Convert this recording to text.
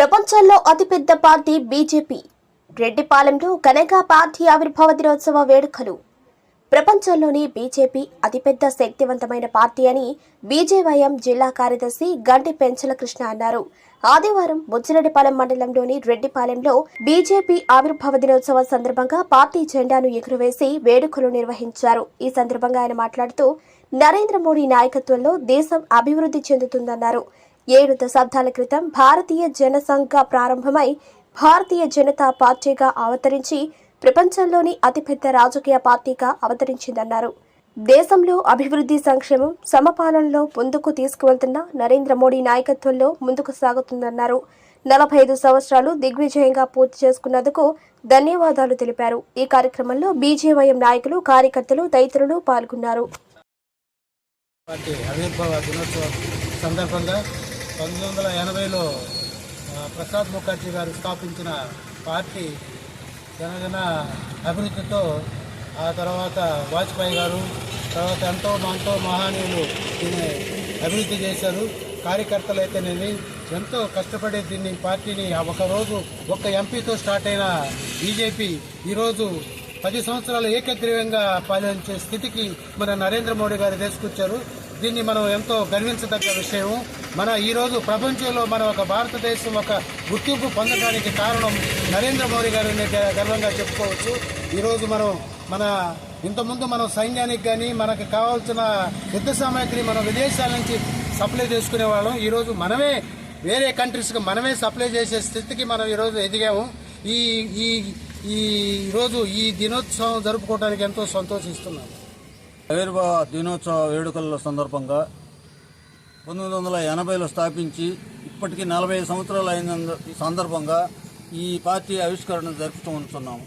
ప్రపంచంలో అతిపెద్ద party BJP. రెడ్డిపాలెంలో ఘనంగా పార్టీ ఆవిర్భావ దినోత్సవ వేడుకలు. ప్రపంచంలోని బీజేపీ అతిపెద్ద శక్తివంతమైన పార్టీ అని బీజేవైఎం జిల్లా కార్యదర్శి గంటి పెంచల కృష్ణ అన్నారు. ఆదివారం బుచ్చిరెడ్డిపాలెం మండలంలోని రెడ్డిపాలెంలో బీజేపీ ఆవిర్భావ దినోత్సవం సందర్భంగా పార్టీ జెండాను ఎగురవేసి వేడుకలు నిర్వహించారు. ఈ సందర్భంగా ఆయన మాట్లాడుతూ నరేంద్ర మోడీ నాయకత్వంలో దేశం అభివృద్ధి చెందుతుందన్నారు. ఏడు దశాబ్దాల క్రితం భారతీయ జనసంఘ ప్రారంభమై భారతీయ జనతా పార్టీగా అవతరించి ప్రపంచంలోని అతిపెద్ద రాజకీయ పార్టీగా అవతరించిందన్నారు. దేశంలో అభివృద్ధి సంక్షేమం సమపాలనలో ముందుకు తీసుకువెళ్తున్న నరేంద్ర మోడీ నాయకత్వంలో ముందుకు సాగుతుందన్నారు. నలభై ఐదు సంవత్సరాలు దిగ్విజయంగా పూర్తి చేసుకున్నందుకు ధన్యవాదాలు తెలిపారు. ఈ కార్యక్రమంలో బీజేవైఎం నాయకులు కార్యకర్తలు తదితరులు పాల్గొన్నారు. సందర్భంగా పంతొమ్మిది వందల ఎనభైలో ప్రసాద్ ముఖర్జీ గారు స్థాపించిన పార్టీ జనజన అభివృద్ధితో ఆ తర్వాత వాజ్పేయి గారు తర్వాత ఎంతో ఎంతో మహానీయులు దీన్ని అభివృద్ధి చేశారు. కార్యకర్తలు అయితేనేమి ఎంతో కష్టపడి దీన్ని పార్టీని ఆ ఒక రోజు ఒక్క ఎంపీతో స్టార్ట్ అయిన బీజేపీ ఈరోజు పది సంవత్సరాలు ఏకగ్రీవంగా పాలించే స్థితికి మన నరేంద్ర మోడీ గారు తీసుకొచ్చారు. దీన్ని మనం ఎంతో గర్వించదగ్గ విషయం. మన ఈరోజు ప్రపంచంలో మన ఒక భారతదేశం ఒక గుర్తింపు పొందడానికి కారణం నరేంద్ర మోడీ గారిని గ- గర్వంగా చెప్పుకోవచ్చు. ఈరోజు మనం మన ఇంతకుముందు మనం సైన్యానికి కానీ మనకు కావాల్సిన యుద్ధ సామాగ్రి మనం విదేశాల నుంచి సప్లై చేసుకునే వాళ్ళం. ఈరోజు మనమే వేరే కంట్రీస్కి మనమే సప్లై చేసే స్థితికి మనం ఈరోజు ఎదిగాము. ఈ ఈ ఈ రోజు ఈ దినోత్సవం జరుపుకోవడానికి ఎంతో సంతోషిస్తున్నాను. ఆవిర్భావ దినోత్సవ వేడుకల సందర్భంగా పంతొమ్మిది వందల ఎనభైలో స్థాపించి ఇప్పటికీ నలభై సంవత్సరాలు అయిన ఈ సందర్భంగా ఈ పార్టీ ఆవిష్కరణ జరుపుతూ ఉంటున్నాము.